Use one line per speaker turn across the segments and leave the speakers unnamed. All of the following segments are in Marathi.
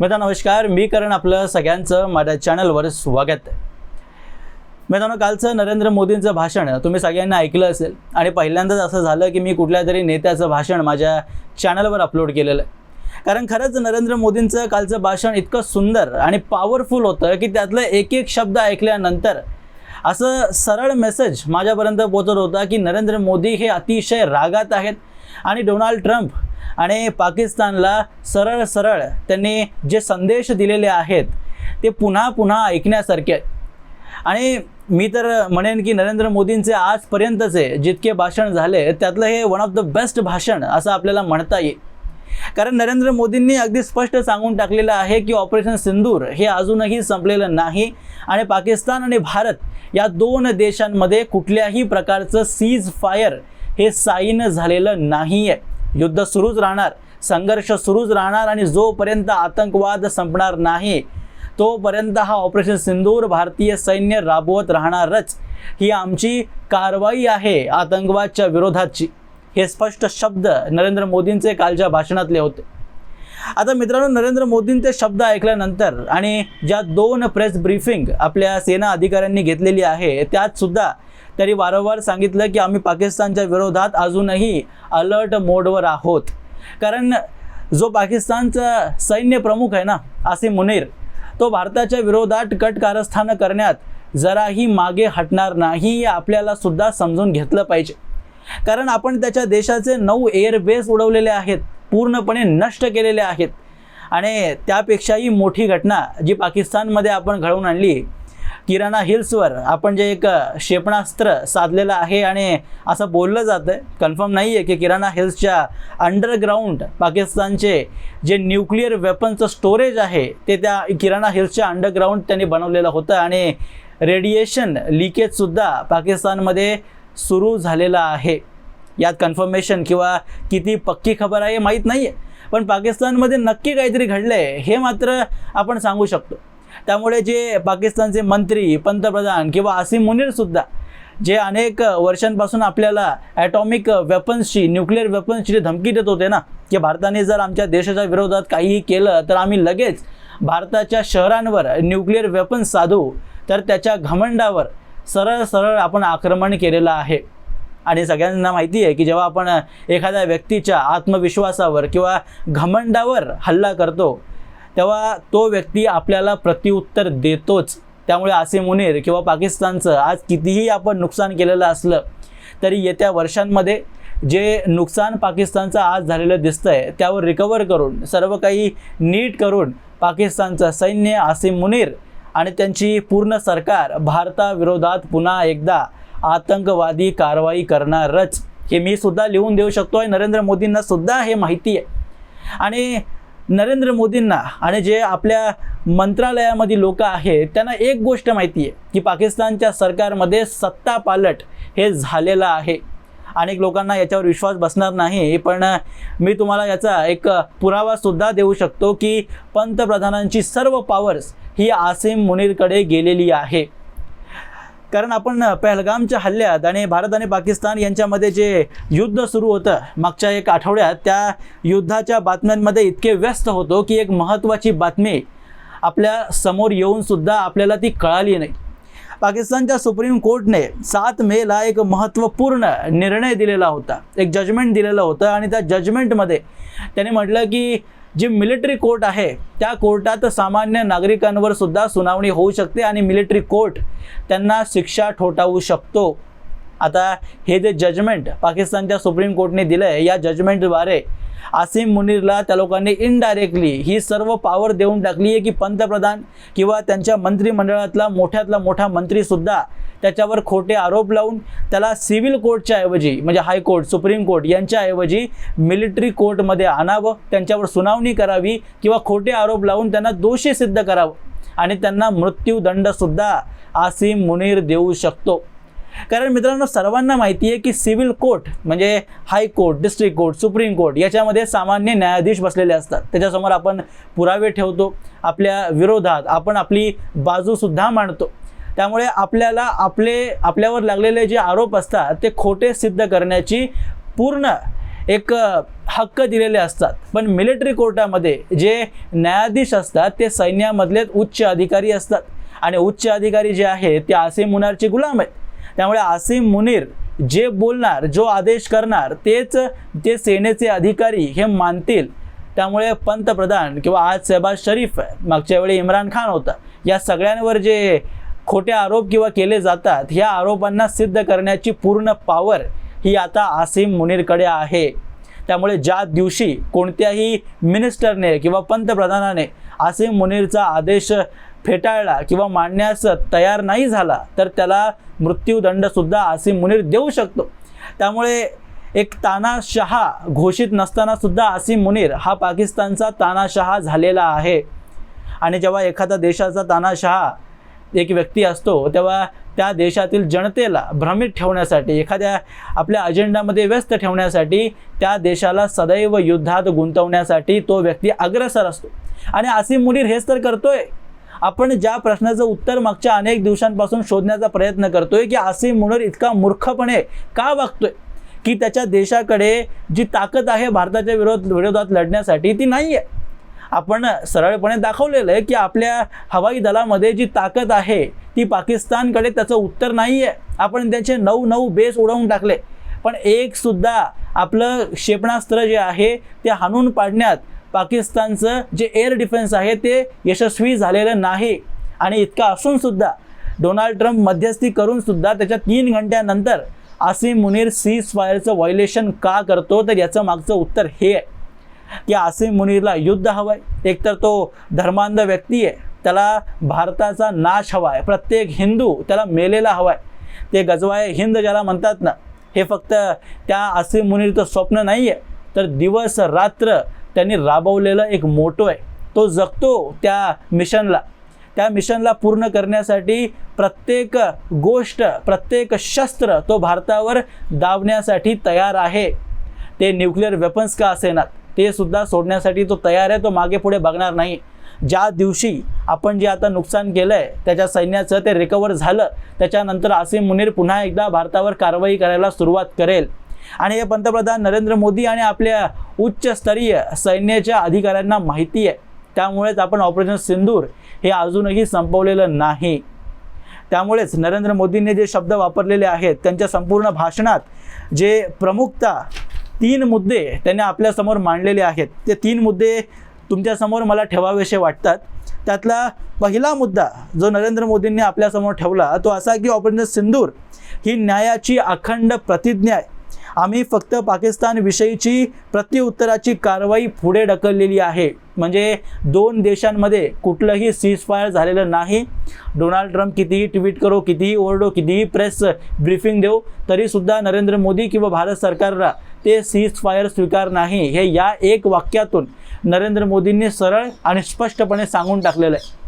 मित्रांनो नमस्कार. मी करण आपलं सगळ्यांचं माझ्या चॅनलवर स्वागत आहे. मित्रांनो कालचं नरेंद्र मोदींचं भाषण तुम्ही सगळ्यांना ऐकलं असेल आणि पहिल्यांदाच असं झालं की मी कुठल्या तरी नेत्याचं भाषण माझ्या चॅनलवर अपलोड केलेलं आहे. कारण खरंच नरेंद्र मोदींचं कालचं भाषण इतकं सुंदर आणि पॉवरफुल होतं की त्यातलं एक एक शब्द ऐकल्यानंतर असं सरळ मेसेज माझ्यापर्यंत पोचत होता की नरेंद्र मोदी हे अतिशय रागात आहेत आणि डोनाल्ड ट्रम्प आणि पाकिस्तानला सरळ सरळ त्यांनी जे संदेश दिलेले आहेत ते पुन्हा पुन्हा ऐकण्यासारखे आणि मी तर म्हणेन की नरेंद्र मोदींचे आजपर्यंतचे जितके भाषण झाले त्यातलं हे वन ऑफ द बेस्ट भाषण असं आपल्याला म्हणता येईल. कारण नरेंद्र मोदींनी अगदी स्पष्ट सांगून टाकलेलं आहे की ऑपरेशन सिंदूर हे अजूनही संपलेलं नाही आणि पाकिस्तान आणि भारत या दोन देशांमध्ये कुठल्याही प्रकारचं सीज फायर हे साईन झालेलं नाही आहे युद्ध सुरूच राहणार संघर्ष सुरूच राहणार आणि जोपर्यंत आतंकवाद संपणार नाही तोपर्यंत हा ऑपरेशन सिंदूर भारतीय सैन्य राबवत राहणारच. ही आमची कारवाई आहे आतंकवादच्या विरोधाची. हे स्पष्ट शब्द नरेंद्र मोदींचे कालच्या भाषणातले होते. आता मित्रांनो नरेंद्र मोदींचे शब्द ऐकल्यानंतर आणि ज्या दोन प्रेस ब्रीफिंग आपल्या सेना अधिकाऱ्यांनी घेतलेली आहे त्यात सुद्धा त्यांनी वारंवार सांगितलं की आम्ही पाकिस्तानच्या विरोधात अजूनही अलर्ट मोडवर आहोत. कारण जो पाकिस्तानचा सैन्य प्रमुख आहे ना आसिम मुनीर तो भारताच्या विरोधात कट कारस्थानं करण्यात जराही मागे हटणार नाही हे आपल्याला सुद्धा समजून घेतलं पाहिजे. कारण आपण त्याच्या देशाचे नऊ एअरबेस उडवलेले आहेत पूर्णपणे नष्ट केलेले आहेत. आणि त्यापेक्षाही मोठी घटना जी पाकिस्तानमध्ये आपण घडवून आणली किराणा हिल्सवर आपण जे एक क्षेपणास्त्र साधलेलं आहे आणि असं बोललं जातं कन्फर्म नाही आहे की किराणा हिल्सच्या अंडरग्राऊंड पाकिस्तानचे जे न्यूक्लिअर वेपनचं स्टोरेज आहे ते त्या किराणा हिल्सच्या अंडरग्राऊंड त्यांनी बनवलेलं होतं आणि रेडिएशन लिकेजसुद्धा पाकिस्तानमध्ये सुरू झालेलं आहे. यात कन्फर्मेशन किंवा किती पक्की खबर आहे माहीत नाही आहे पण पाकिस्तानमध्ये नक्की काहीतरी घडलं आहे हे मात्र आपण सांगू शकतो. त्यामुळे जे पाकिस्तानचे मंत्री पंतप्रधान किंवा आसिम मुनीरसुद्धा जे अनेक वर्षांपासून आपल्याला ॲटॉमिक वेपन्सची न्यूक्लिअर वेपन्सची धमकी देत होते ना की भारताने जर आमच्या देशाच्या विरोधात काहीही केलं तर आम्ही लगेच भारताच्या शहरांवर न्यूक्लिअर वेपन्स साधू तर त्याच्या घमंडावर सरळ सरळ आपण आक्रमण केलेलं आहे. आणि सगळ्यांना माहिती आहे की जेव्हा आपण एखाद्या व्यक्तीच्या आत्मविश्वासावर किंवा घमंडावर हल्ला करतो तेव्हा तो व्यक्ती आपल्याला प्रत्युत्तर देतोच. त्यामुळे असे मुनेर किंवा पाकिस्तानचं आज कितीही आपण नुकसान केलेलं असलं तरी येत्या वर्षांमध्ये जे नुकसान पाकिस्तानचं आज झालेलं दिसतंय त्यावर रिकवर करून सर्व काही नीट करून पाकिस्तानचं सैन्य आसिम मुनीर आणि त्यांची पूर्ण सरकार भारताविरोधात पुन्हा एकदा आतंकवादी कारवाई करणारच. हे मी सुद्धा लिहून देऊ शकतो आहे नरेंद्र मोदींना सुद्धा हे माहिती आहे. आणि नरेंद्र मोदींना आणि जे आपल्या मंत्रालयामध्ये लोक आहेत त्यांना एक गोष्ट माहिती आहे की पाकिस्तानच्या सरकारमध्ये सत्ता पालट हे झालेलं आहे. अनेक लोकांना याच्यावर विश्वास बसणार नाही पण मी तुम्हाला याचा एक पुरावासुद्धा देऊ शकतो की पंतप्रधानांची सर्व पॉवर्स ही आसिम मुनीरकडे गेलेली आहे. कारण आपण पहलगामच्या हल्ल्यात आणि भारत आणि पाकिस्तान यांच्यामध्ये जे युद्ध सुरू होतं मागच्या एक आठवड्यात त्या युद्धाच्या बातम्यांमध्ये इतके व्यस्त होतो की एक महत्त्वाची बातमी आपल्यासमोर येऊन सुद्धा आपल्याला ती कळाली नाही. पाकिस्तानच्या सुप्रीम कोर्टने सात मेला एक महत्त्वपूर्ण निर्णय दिलेला होता एक जजमेंट दिलेलं होतं आणि त्या जजमेंटमध्ये त्याने म्हटलं की जी मिलिटरी कोर्ट आहे त्या कोर्टात सामान्य नागरिकांवर सुद्धा सुनावणी होऊ शकते आणि मिलिटरी कोर्ट त्यांना शिक्षा ठोठावू शकतो. आता हे जे जजमेंट पाकिस्तानच्या सुप्रीम कोर्टने दिलं आहे या जजमेंटद्वारे आसिम मुनीरला त्या लोकांनी इनडायरेक्टली ही सर्व पॉवर देऊन टाकली आहे की पंतप्रधान किंवा त्यांच्या मंत्रिमंडळातला मोठ्यातला मोठा मंत्रीसुद्धा त्याच्यावर खोटे आरोप लावून त्याला सिव्हिल कोर्टच्या ऐवजी म्हणजे हायकोर्ट सुप्रीम कोर्ट यांच्या ऐवजी मिलिटरी कोर्टमध्ये आणावं त्यांच्यावर सुनावणी करावी किंवा खोटे आरोप लावून त्यांना दोषी सिद्ध करावं. आणि त्यांना मृत्यूदंडसुद्धा आसिम मुनीर देऊ शकतो. कारण मित्रांनो सर्वांना माहिती आहे की सिव्हिल कोर्ट म्हणजे high court district court supreme court याच्यामध्ये सामान्य न्यायाधीश बसलेले असतात. त्याच्यासमोर आपण पुरावे ठेवतो आपल्या विरोधात आपण आपली बाजूसुद्धा मांडतो. त्यामुळे आपल्याला आपले आपल्यावर लागलेले जे आरोप असतात ते खोटे सिद्ध करण्याची पूर्ण एक हक्क दिलेले असतात. पण मिलिटरी कोर्टामध्ये जे न्यायाधीश असतात ते सैन्यामधलेच उच्च अधिकारी असतात. आणि उच्च अधिकारी जे आहेत ते आसिम मुनारचे गुलाम आहेत. त्यामुळे आसिम मुनीर जे बोलणार जो आदेश करणार तेच ते सेनेचे अधिकारी हे मानतील. त्यामुळे पंतप्रधान किंवा आज शहबाज शरीफ मागच्या वेळी इम्रान खान होता या सगळ्यांवर जे खोटे आरोप किंवा केले जातात ह्या आरोपांना सिद्ध करण्याची पूर्ण पॉवर ही आता आसिम मुनीरकडे आहे. त्यामुळे ज्या दिवशी कोणत्याही मिनिस्टरने किंवा पंतप्रधानाने आसिम मुनीरचा आदेश फेटाळला किंवा मांडण्यास तयार नाही झाला तर त्याला मृत्यूदंडसुद्धा आसिम मुनीर देऊ शकतो. त्यामुळे एक तानाशहा घोषित नसतानासुद्धा आसिम मुनीर हा पाकिस्तानचा तानाशहा झालेला आहे. आणि जेव्हा एखादा देशाचा तानाशहा एक व्यक्ती असतो तेव्हा त्या देशातील जनतेला भ्रमित ठेवण्यासाठी एखाद्या आपल्या अजेंडामध्ये व्यस्त ठेवण्यासाठी त्या देशाला सदैव युद्धात गुंतवण्यासाठी तो व्यक्ती अग्रसर असतो. आणि आसिम मुनीर हेच तर करतोय. आपण ज्या प्रश्नाचं उत्तर मागच्या अनेक दिवसांपासून शोधण्याचा प्रयत्न करतोय की आसिम मुनीर इतका मूर्खपणे का वागतोय? की त्याच्या देशाकडे जी ताकद आहे भारताच्या विरोध विरोधात लढण्यासाठी ती नाही आहे आपण सरळपणे दाखवलेलं आहे की आपल्या हवाई दलामध्ये जी ताकद आहे ती पाकिस्तानकडे त्याचं उत्तर नाही आहे आपण त्यांचे नऊ नऊ बेस उडवून टाकले. पण एक सुद्धा आपलं क्षेपणास्त्र जे आहे ते हाणून पाडण्यात पाकिस्तानचं जे एअर डिफेन्स आहे ते यशस्वी झालेलं नाही. आणि इतका असूनसुद्धा डोनाल्ड ट्रम्प मध्यस्थी करूनसुद्धा त्याच्या तीन घंट्यानंतर आसिम मुनीर सीज फायरचं व्हायलेशन का करतो तर याचं मागचं उत्तर हे आहे. की आसिम मुनीरला युद्ध हवं आहे एकतर तो धर्मांध व्यक्ती आहे. त्याला भारताचा नाश हवा आहे प्रत्येक हिंदू त्याला मेलेला हवा आहे ते गजवाय हिंद ज्याला म्हणतात ना हे फक्त त्या आसिम मुनीरचं स्वप्न नाही आहे तर दिवस रात्र त्यांनी राबवलेलं एक मोटो आहे. तो जगतो त्या मिशनला. त्या मिशनला पूर्ण करण्यासाठी प्रत्येक गोष्ट प्रत्येक शस्त्र तो भारतावर दावण्यासाठी तयार आहे. ते न्यूक्लिअर वेपन्स का असेनात? ते सुद्धा सोडण्यासाठी तो तयार आहे तो मागे पुढे बघणार नाही. ज्या दिवशी आपण जे आता नुकसान केलं आहे त्याच्या सैन्याचं ते रिकवर झालं त्याच्यानंतर आसिम मुनीर पुन्हा एकदा भारतावर कारवाई करायला सुरुवात करेल. आणि हे पंतप्रधान नरेंद्र मोदी आणि आपल्या उच्चस्तरीय सैन्याच्या अधिकाऱ्यांना माहिती आहे. त्यामुळेच आपण ऑपरेशन सिंदूर हे अजूनही संपवलेलं नाही. त्यामुळेच नरेंद्र मोदींनी जे शब्द वापरलेले आहेत त्यांच्या संपूर्ण भाषणात जे प्रमुखता तीन मुद्दे त्यांनी आपल्यासमोर मांडलेले आहेत. ते तीन मुद्दे तुमच्यासमोर मला ठेवावेसे वाटतात. त्यातला पहिला मुद्दा जो नरेंद्र मोदींनी आपल्यासमोर ठेवला तो असा की ऑपरेशन सिंदूर ही न्यायाची अखंड प्रतिज्ञा आहे. आम्ही फक्त पाकिस्तानविषयीची प्रत्युत्तराची कारवाई पुढे ढकललेली आहे. म्हणजे दोन देशांमध्ये कुठलंही सीजफायर झालेलं नाही. डोनाल्ड ट्रम्प कितीही ट्विट करो कितीही ओरडो कितीही प्रेस ब्रीफिंग देऊ तरीसुद्धा नरेंद्र मोदी किंवा भारत सरकारला ते सीजफायर स्वीकार नाही. हे या एक वाक्यातून नरेंद्र मोदींनी सरळ आणि स्पष्टपणे सांगून टाकलेलं आहे.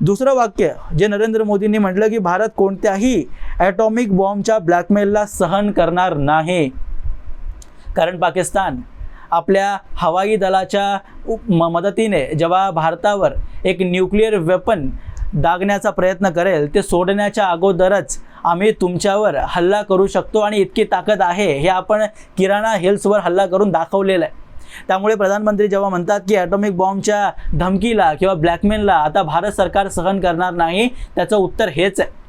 दुसरं वाक्य जे नरेंद्र मोदींनी म्हटलं की भारत कोणत्याही ॲटॉमिक बॉम्बच्या ब्लॅकमेलला सहन करणार नाही. कारण पाकिस्तान आपल्या हवाई दलाच्या उप- म- मदतीने जेव्हा भारतावर एक न्यूक्लिअर वेपन दागण्याचा प्रयत्न करेल ते सोडण्याच्या अगोदरच आम्ही तुमच्यावर हल्ला करू शकतो आणि इतकी ताकद आहे हे आपण किराणा हिल्सवर हल्ला करून दाखवलेलं आहे. त्यामुळे प्रधानमंत्री जेव्हा म्हणतात की ॲटॉमिक बॉम्बच्या धमकीला किंवा ब्लॅकमेलला आता भारत सरकार सहन करणार नाही त्याचं उत्तर हेच आहे.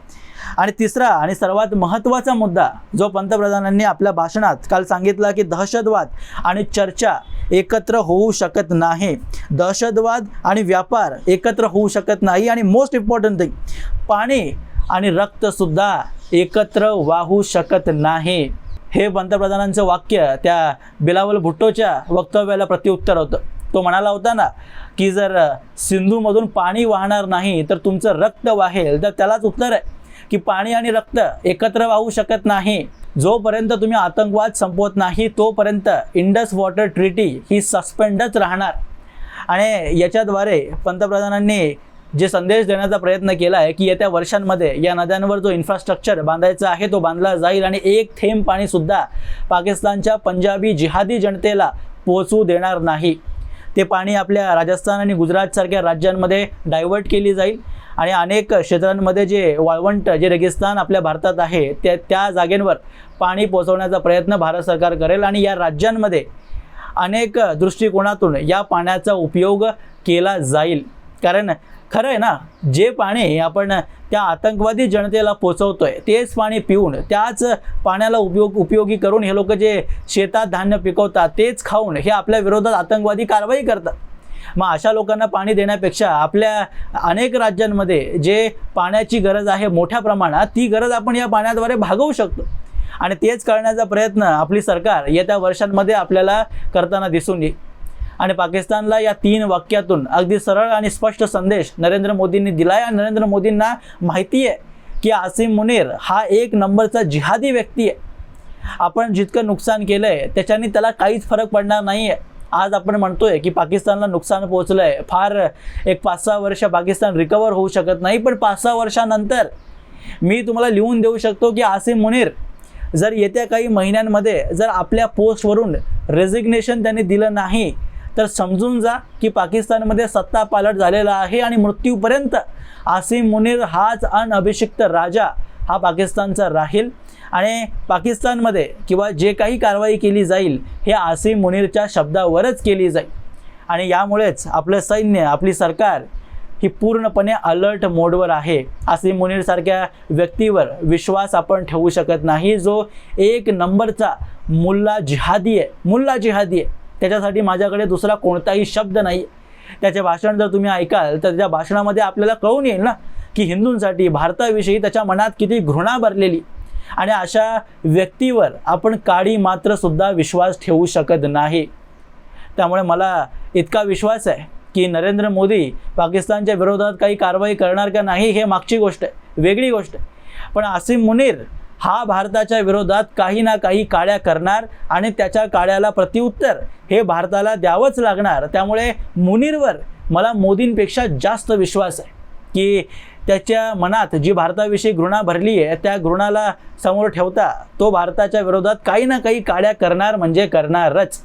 आणि तिसरा आणि सर्वात महत्त्वाचा मुद्दा जो पंतप्रधानांनी आपल्या भाषणात काल सांगितला की दहशतवाद आणि चर्चा एकत्र होऊ शकत नाही. दहशतवाद आणि व्यापार एकत्र होऊ शकत नाही आणि मोस्ट इम्पॉर्टंट थिंग पाणी आणि रक्तसुद्धा एकत्र वाहू शकत नाही. हे पंतप्रधानांचं वाक्य त्या बिलावल भुट्टोच्या वक्तव्याला प्रत्युत्तर होतं. तो म्हणाला होता ना की जर सिंधूमधून पाणी वाहणार नाही तर तुमचं रक्त वाहेल तर त्यालाच उत्तर आहे. की पाणी आणि रक्त एकत्र वाहू शकत नाही. जोपर्यंत तुम्ही आतंकवाद संपवत नाही तोपर्यंत इंडस वॉटर ट्रिटी ही सस्पेंडच राहणार. आणि याच्याद्वारे पंतप्रधानांनी जे संदेश देण्याचा प्रयत्न केला आहे की येत्या वर्षांमध्ये या नद्यांवर जो इन्फ्रास्ट्रक्चर बांधायचा आहे तो बांधला जाईल आणि एक थेंब पाणीसुद्धा पाकिस्तानच्या पंजाबी जिहादी जनतेला पोचू देणार नाही. ते पाणी आपल्या राजस्थान आणि गुजरातसारख्या राज्यांमध्ये डायव्हर्ट केली जाईल. आणि अनेक क्षेत्रांमध्ये जे वाळवंट जे रेगिस्तान आपल्या भारतात आहे त्या त्या जागेंवर पाणी पोचवण्याचा प्रयत्न भारत सरकार करेल आणि या राज्यांमध्ये अनेक दृष्टिकोनातून या पाण्याचा उपयोग केला जाईल. कारण खरं आहे ना जे पाणी आपण त्या आतंकवादी जनतेला पोचवतोय तेच पाणी पिऊन त्याच पाण्याला उपयोग उपयोगी करून हे लोक जे शेतात धान्य पिकवतात तेच खाऊन हे आपल्या विरोधात आतंकवादी कारवाई करतात. मग अशा लोकांना पाणी देण्यापेक्षा आपल्या अनेक राज्यांमध्ये जे पाण्याची गरज आहे मोठ्या प्रमाणात ती गरज आपण या पाण्याद्वारे भागवू शकतो. आणि तेच करण्याचा प्रयत्न आपली सरकार येत्या वर्षांमध्ये आपल्याला करताना दिसून येईल. आणि पाकिस्तानला या तीन वाक्यातून अगदी सरळ आणि स्पष्ट संदेश नरेंद्र मोदींनी दिला आहे आणि नरेंद्र मोदींना माहिती आहे की आसिम मुनीर हा एक नंबरचा जिहादी व्यक्ती आहे. आपण जितकं नुकसान केलं आहे त्याच्याने त्याला काहीच फरक पडणार नाही आहे आज आपण म्हणतोय की पाकिस्तानला नुकसान पोहोचलं आहे फार एक पाच सहा वर्ष पाकिस्तान रिकवर होऊ शकत नाही पण पाच सहा वर्षानंतर मी तुम्हाला लिहून देऊ शकतो की आसिम मुनीर जर येत्या काही महिन्यांमध्ये जर आपल्या पोस्टवरून रेझिग्नेशन त्यांनी दिलं नाही तर समजून जा की पाकिस्तानमध्ये सत्ता पालट झालेला आहे आणि मृत्यूपर्यंत आसिम मुनीर हाच अनअभिषिक्त राजा हा पाकिस्तानचा राहील. आणि पाकिस्तानमध्ये किंवा जे काही कारवाई केली जाईल हे आसिम मुनीरच्या शब्दावरच केली जाईल. आणि यामुळेच आपलं सैन्य आपली सरकार ही पूर्णपणे अलर्ट मोडवर आहे. आसिम मुनीरसारख्या व्यक्तीवर विश्वास आपण ठेवू शकत नाही. जो एक नंबरचा मुल्ला जिहादी आहे मुल्ला जिहादी आहे त्याच्यासाठी माझ्याकडे दुसरा कोणताही शब्द नाही. त्याचे भाषण जर तुम्ही ऐकाल तर त्या भाषणामध्ये आपल्याला कळून येईल ना की हिंदूंसाठी भारताविषयी त्याच्या मनात किती घृणा भरलेली. आणि अशा व्यक्तीवर आपण काळी मात्र सुद्धा विश्वास ठेवू शकत नाही. त्यामुळे मला इतका विश्वास आहे की नरेंद्र मोदी पाकिस्तानच्या विरोधात काही कारवाई करणार का नाही हे मागची गोष्ट आहे वेगळी गोष्ट आहे. पण आसिम मुनीर हा भारताच्या विरोधात काही ना काही काळ्या करणार आणि त्याच्या काळ्याला प्रत्युत्तर हे भारताला द्यावंच लागणार. त्यामुळे मुनीरवर मला मोदींपेक्षा जास्त विश्वास आहे की त्याच्या मनात जी भारताविषयी घृणा भरली आहे त्या घृणाला समोर ठेवता तो भारताच्या विरोधात काही ना काही काळ्या करणार म्हणजे करणारच.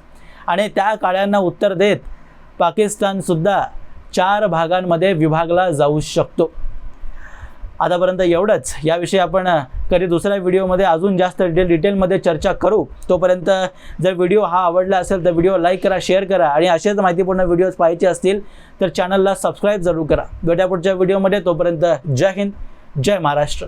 आणि त्या काळ्यांना उत्तर देत पाकिस्तानसुद्धा चार भागांमध्ये विभागला जाऊ शकतो. आतापर्यंत एवढंच. याविषयी आपण कधी दुसऱ्या व्हिडिओमध्ये अजून जास्त डिटेल डिटेलमध्ये चर्चा करू. तोपर्यंत जर व्हिडिओ हा आवडला असेल तर व्हिडिओ लाईक करा शेअर करा आणि असेच माहितीपूर्ण व्हिडिओज पाहायचे असतील तर चॅनलला सबस्क्राईब जरूर करा. भेट्या पुढच्या व्हिडिओमध्ये. तोपर्यंत जय हिंद जय महाराष्ट्र.